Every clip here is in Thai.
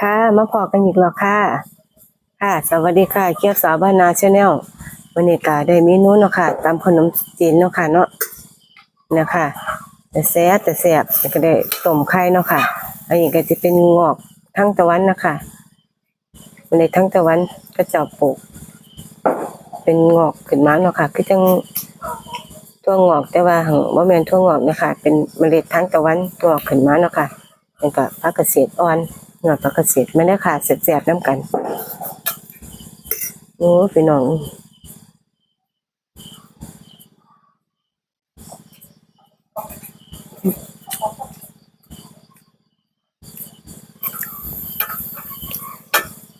ค่ะมาพอกันอีกแล้วค่ะ ค่ะ สวัสดีค่ะเกียวสาวบ้านนาชาแนลวันนี้ก็ได้เมนูเนาะค่ะตามขนมจีนเนาะค่ะเนาะนะคะแต่แซ่บแต่แซ่บก็ได้ต้มไข่เนาะค่ะอันนี้ก็จะเป็นงอกทั้งตะวันนะคะในทั้งตะวันก็จะปลูก เป็นงอกขึ้นมาเนาะค่ะ คือจังตัวงอกแต่ว่าหังบ่แมนทั่วงอกนะคะเป็นเมล็ดทั้งตะวันตัวออกขึ้นมาเนาะค่ะแล้วก็ผักเกษตรอ่อน เงาผักเกษตรไม่ได้ค่ะเสียบๆน้ำกันโอ้พี่น้อง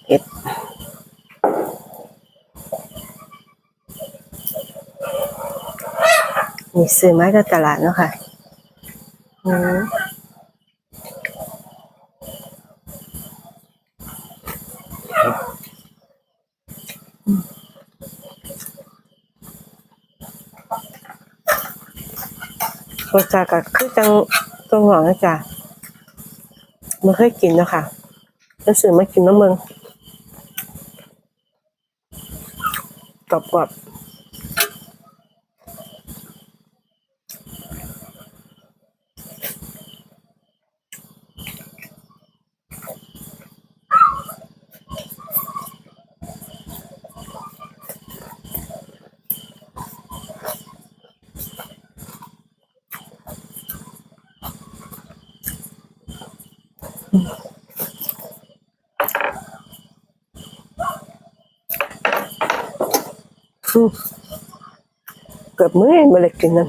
เผ็ดนี่ซื้อมาจากตลาดเนาะค่ะอืม รสชาติก็คือจังตัวหงอกนะจ๊ะไม่เคยกินเนาะค่ะจะซื้อมากินมาเมืองกรอบๆ เกือบมื้อเองมาเลยกินนั่น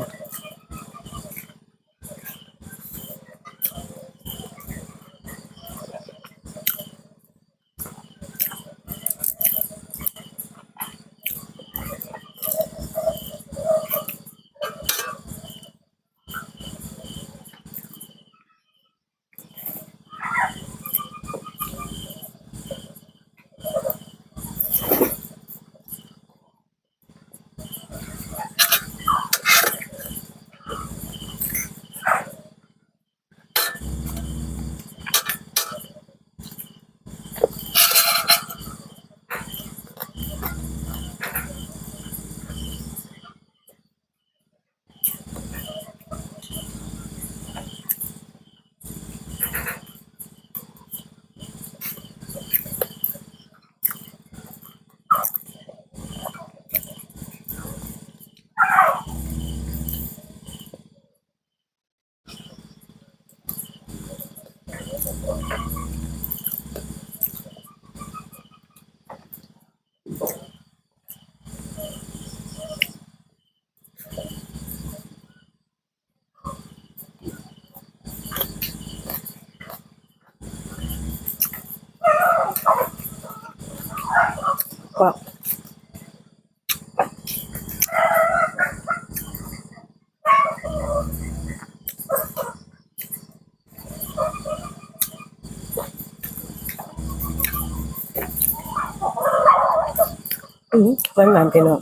ก็อืมหวานหวานๆไปเนาะ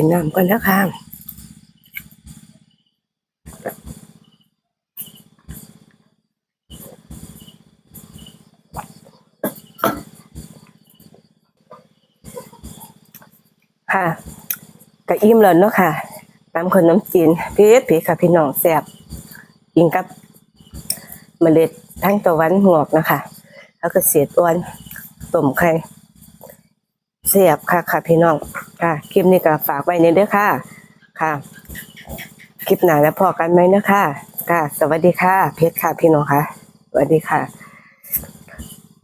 กินน้ำก่อนนะคะค่ะกะอิ่มแล้วเนาะค่ะตามคนน้ำจีนเผ็ดเผ็ดค่ะพี่น้องแซ่บกินกับเมล็ดทั้งตะวันหงอกนะคะแล้วก็เสียดอ้วนต้มไข่เสียบค่ะค่ะพี่น้อง ค่ะคลิปนี้ก็ฝากไว้ในเด้อค่ะ ค่ะ คลิปหน้าแล้วพอกันไหมนะคะค่ะ สวัสดีค่ะ เพชรค่ะพี่น้องค่ะ สวัสดีค่ะ